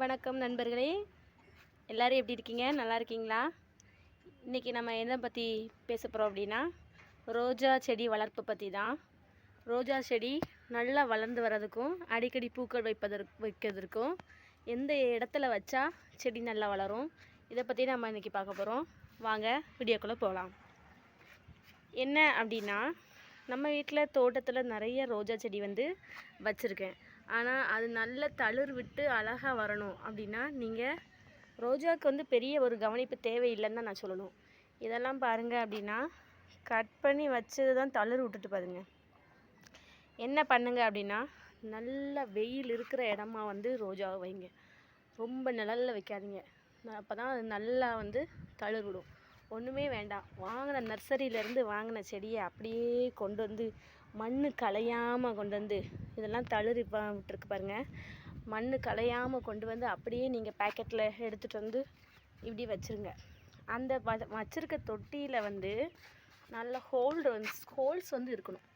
வணக்கம் நண்பர்களே. எல்லோரும் எப்படி இருக்கீங்க? நல்லா இருக்கீங்களா? இன்றைக்கி நம்ம எதை பற்றி பேச போகிறோம் அப்படின்னா ரோஜா செடி வளர்ப்பு பற்றி தான். ரோஜா செடி நல்லா வளர்ந்து வர்றதுக்கும் அடிக்கடி பூக்கள் வைப்பதற்கு வைக்கிறதுக்கும் எந்த இடத்துல வச்சா செடி நல்லா வளரும் இதை பற்றி நம்ம இன்றைக்கி பார்க்க போகிறோம் வாங்க வீடியோக்குள்ளே போகலாம். என்ன அப்படின்னா நம்ம வீட்டில் தோட்டத்தில் நிறைய ரோஜா செடி வந்து வச்சுருக்கேன். ஆனால் அது நல்ல தளிர் விட்டு அழகாக வரணும் அப்படின்னா நீங்கள் ரோஜாவுக்கு வந்து பெரிய ஒரு கவனிப்பு தேவையில்லைன்னு தான் நான் சொல்லணும். இதெல்லாம் பாருங்கள் அப்படின்னா கட் பண்ணி வச்சது தான் தளிர் விட்டுட்டு பாருங்க. என்ன பண்ணுங்க அப்படின்னா நல்ல வெயில் இருக்கிற இடமா வந்து ரோஜாவை வைங்க. ரொம்ப நிழலில் வைக்காதீங்க. அப்போ தான் அது நல்லா வந்து தளிர் விடும். ஒன்றுமே வேண்டாம். வாங்கின நர்சரியிலேருந்து வாங்கின செடியை அப்படியே கொண்டு வந்து மண் கலையாமல் கொண்டு வந்து இதெல்லாம் தளிர் விட்டுருக்கு பாருங்கள் மண் கலையாமல் கொண்டு வந்து அப்படியே நீங்கள் பேக்கெட்டில் எடுத்துகிட்டு வந்து இப்படி வச்சுருங்க. அந்த வ வச்சுருக்க தொட்டியில் வந்து நல்ல ஹோல்டு வந்து ஹோல்ஸ் வந்து இருக்கணும்.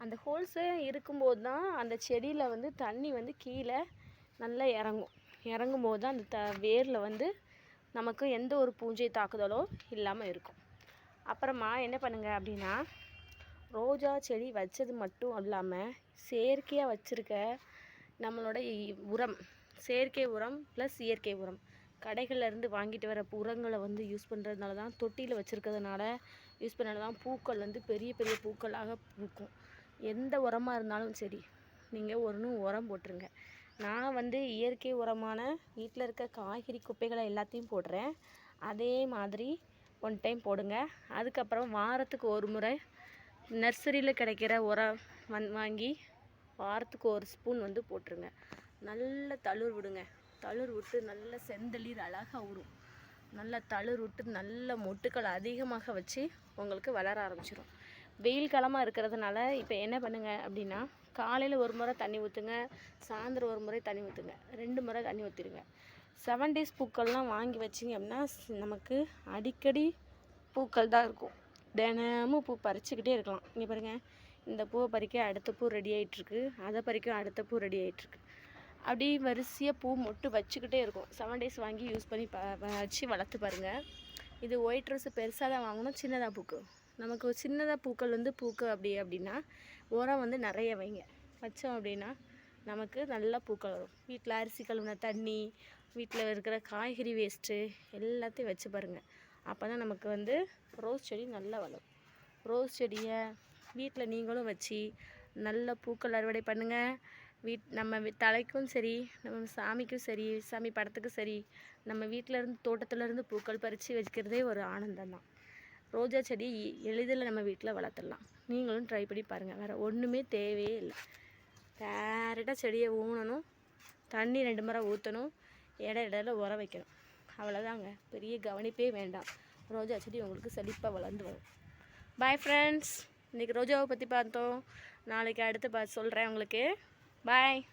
அந்த ஹோல்ஸு இருக்கும்போது தான் அந்த செடியில் வந்து தண்ணி வந்து கீழே நல்லா இறங்கும். இறங்கும்போது தான் அந்த த வேரில் வந்து நமக்கு எந்த ஒரு பூஞ்சை தாக்குதலோ இல்லாமல் இருக்கும். அப்புறமா என்ன பண்ணுங்கள் அப்படின்னா ரோஜா செடி வச்சது மட்டும் இல்லாமல் செயற்கையாக வச்சுருக்க நம்மளோட உரம் செயற்கை உரம் ப்ளஸ் இயற்கை உரம். கடைகள்ல இருந்து வாங்கிட்டு வர உரங்களை வந்து யூஸ் பண்ணுறதுனால தான் தொட்டியில் வச்சுருக்கிறதுனால யூஸ் பண்ணனால தான் பூக்கள் வந்து பெரிய பெரிய பூக்களாக பூக்கும். எந்த உரமாக இருந்தாலும் சரி நீங்கள் ஒன்று உரம் போட்டுருங்க. நான் வந்து இயற்கை உரமான வீட்டில் இருக்க காய்கறி குப்பைகளை எல்லாத்தையும் போடுறேன். அதே மாதிரி ஒன் டைம் போடுங்க. அதுக்கப்புறம் வாரத்துக்கு ஒரு முறை நர்சரியில் கிடைக்கிற உரம் வந் வாங்கி வாரத்துக்கு ஒரு ஸ்பூன் வந்து போட்டுருங்க. நல்ல தளிர் விடுங்க. தளிர் விட்டு நல்ல செந்தளிர் அழகாக விடும் நல்ல தளிர் விட்டு நல்ல மொட்டுக்கள் அதிகமாக வச்சு உங்களுக்கு வளர ஆரம்பிச்சிடும் வெயில் காலமாக இருக்கிறதுனால இப்போ என்ன பண்ணுங்கள் அப்படின்னா காலையில் ஒரு முறை தண்ணி ஊற்றுங்க சாயந்தரம் ஒரு முறை தண்ணி ஊற்றுங்க ரெண்டு முறை தண்ணி ஊற்றிடுங்க செவன் டேஸ் பூக்கள்லாம் வாங்கி வச்சிங்க அப்படின்னா நமக்கு அடிக்கடி பூக்கள் தான் இருக்கும். தினமும் பூ பறிச்சுக்கிட்டே இருக்கலாம். இங்கே பாருங்கள் இந்த பூவை பறிக்க அடுத்த பூ ரெடி ஆகிட்டுருக்கு அதை பறிக்க அடுத்த பூ ரெடி ஆகிட்டுருக்கு அப்படி வரிசையாக பூ மொட்டு வச்சுக்கிட்டே இருக்கும். செவன் டேஸ் வாங்கி யூஸ் பண்ணி ப வச்சு வளர்த்து பாருங்கள் இது ஒயிட் ரோஸ் பெருசாக தான் வாங்கணும் சின்னதாக பூக்கு. நமக்கு ஒரு சின்னதாக பூக்கள் வந்து பூக்கு அப்படி அப்படின்னா உரம் வந்து நிறைய வைங்க. வச்சோம் அப்படின்னா நமக்கு நல்லா பூக்கள் வரும். வீட்டில் அரிசி கழுவுன தண்ணி வீட்டில் இருக்கிற காய்கறி வேஸ்ட்டு எல்லாத்தையும் வச்சு பாருங்கள் அப்போ தான் நமக்கு வந்து ரோஸ் செடி நல்லா வளரும். ரோஸ் செடியை வீட்டில் நீங்களும் வச்சு நல்ல பூக்கள் அறுவடை பண்ணுங்கள் வீட் நம்ம தலைக்கும் சரி நம்ம சாமிக்கும் சரி சாமி படத்துக்கும் சரி நம்ம வீட்டில் இருந்து இருந்து பூக்கள் பறித்து வச்சுக்கிறதே ஒரு ஆனந்தம் தான் ரோஜா செடி எளிதில் நம்ம வீட்டில் வளர்த்துடலாம். நீங்களும் ட்ரை பண்ணி பாருங்கள் வேறு ஒன்றுமே தேவையே இல்லை. டேரெக்டாக செடியை ஊனணும். தண்ணி ரெண்டு முறை ஊற்றணும் இட இடையில உரம் வைக்கணும். அவ்வளோதாங்க பெரிய கவனிப்பே வேண்டாம். ரோஜா செடி உங்களுக்கு செழிப்பாக வளர்ந்து வரும். பாய் ஃப்ரெண்ட்ஸ் இன்றைக்கி ரோஜாவை பற்றி பார்த்தோம். நாளைக்கு அடுத்து பார்த்து சொல்கிறேன் உங்களுக்கு. பாய்